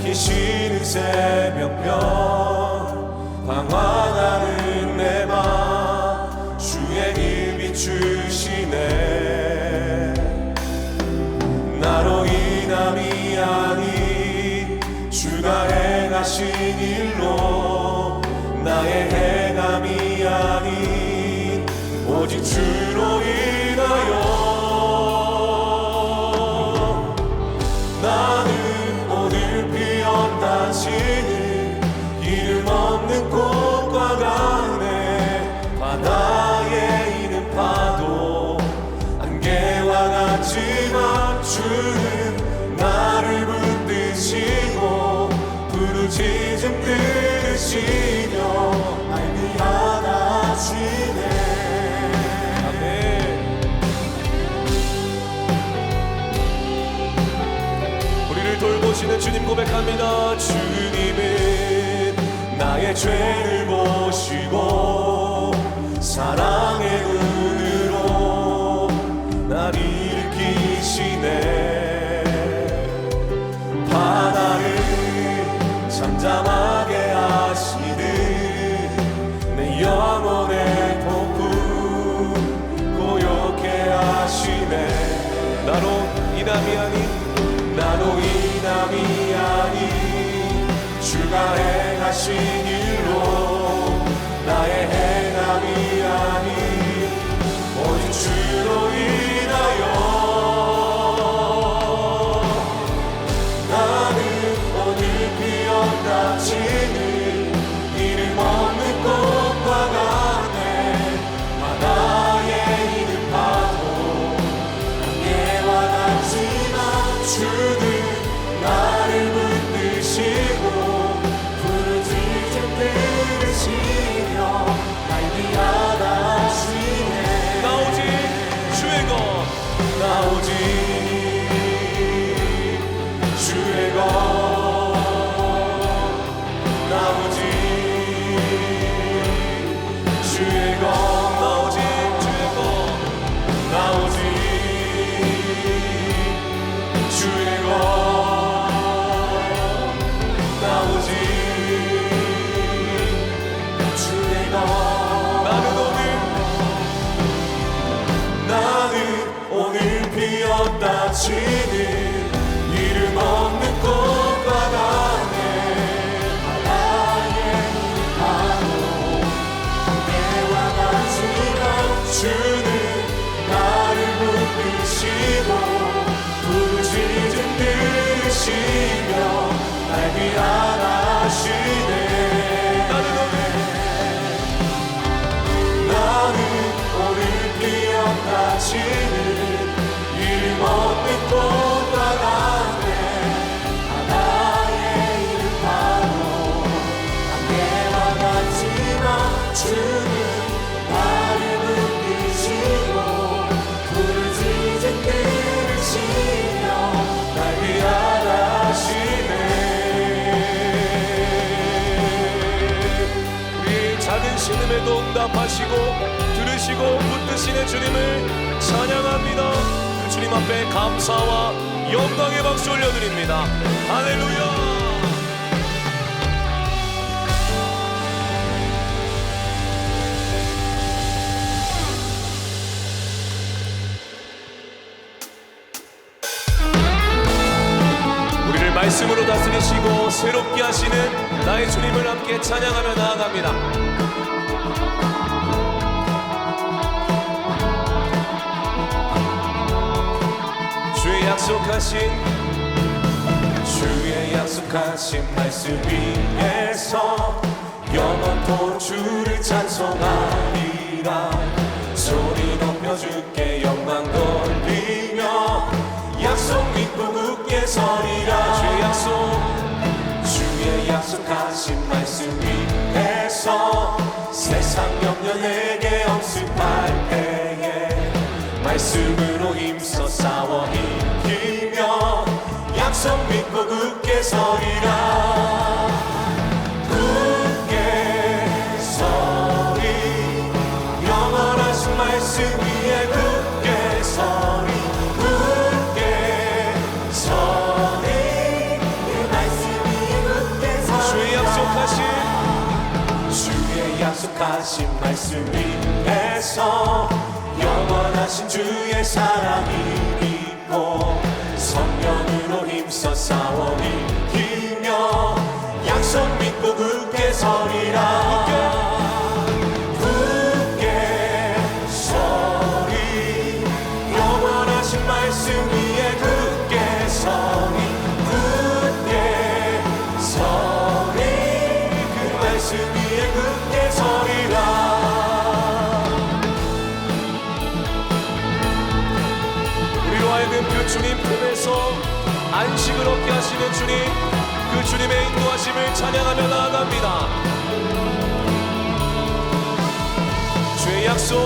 밝히시는 새벽별 방황하는 내맘 주의 길 비추시네. 나로 인함이 아닌 주가 행하신 일로 나의 행함이 아닌 오직 주로 인하여 들으시며 날 우리를 돌보시는 주님 고백합니다. 주님은 나의 죄를 보시고 이남이 아닌 나로 이남이 아닌 주가 행하신 일 들으시며 날 위하시 신음에도 응답하시고 들으시고 붙드시는 주님을 찬양합니다. 그 주님 앞에 감사와 영광의 박수 올려드립니다. 할렐루야 새롭게 하시는 나의 주님을 함께 찬양하며 나아갑니다. 주의 약속하신 주의 약속하신 말씀 위에서 영원토록 주를 찬송하리라. 소리 높여 주께 영광 돌리며 약속 믿고 굳게 서리라. 주의 약속 말씀 위에서 영원하신 주의 사랑이 믿고 성령으로 힘써 싸워 이기며 약속 믿고 굳게 서리라 하여금 그 주님 품에서 안식을 얻게 하시는 주님 그 주님의 인도하심을 찬양하며 나아갑니다. 주의 약속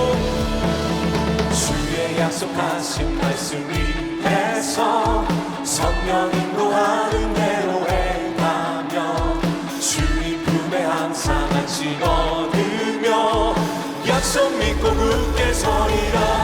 주의 약속하신 말씀 위에서 성령 인도하는 대로 행하며 주의 품에 항상 안식 얻으며 약속 믿고 굳게 서리라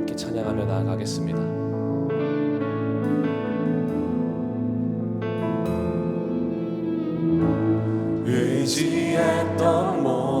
찬양하며 나아가겠습니다. 의지했던 모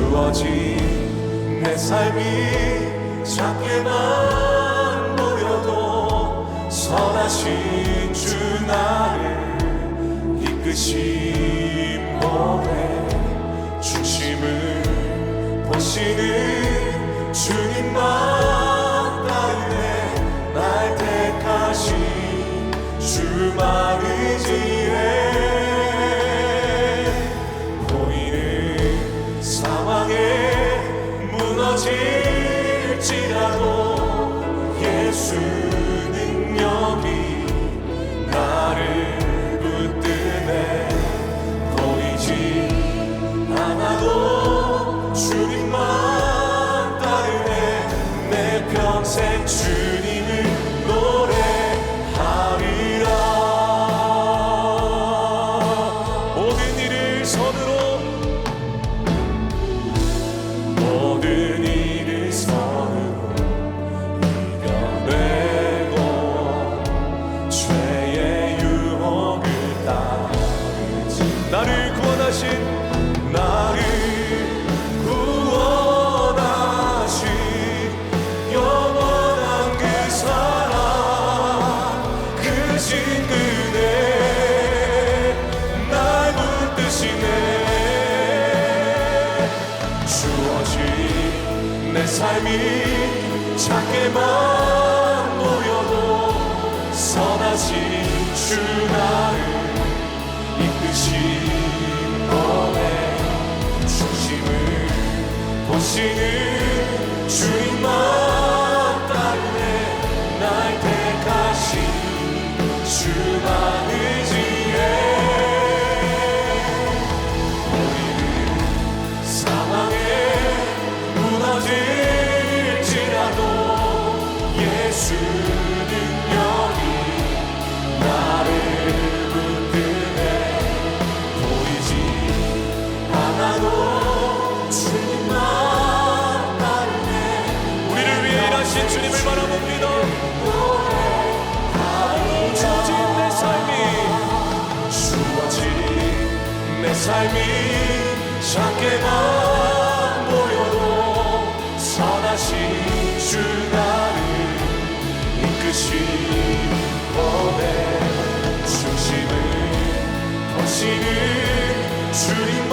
주어진 내 삶이 작게만 보여도 선하신 주 나를 이끄신 몸에 중심을 보시는 주님만 죄의 유혹을 따르지. 나를 구원하신 나를 구원하신 영원한 그 사랑 그 신근에 날 붙드시네. 주어진 내 삶이 작게만 보여도 선하신 주 나를 이끄신 법에 중심을 보시는 주님만 따르네. 날 택하신 주만. 삶이 작게만 보여도 선하신 주 나를 이끄신 법에 중심을 보시는 주님.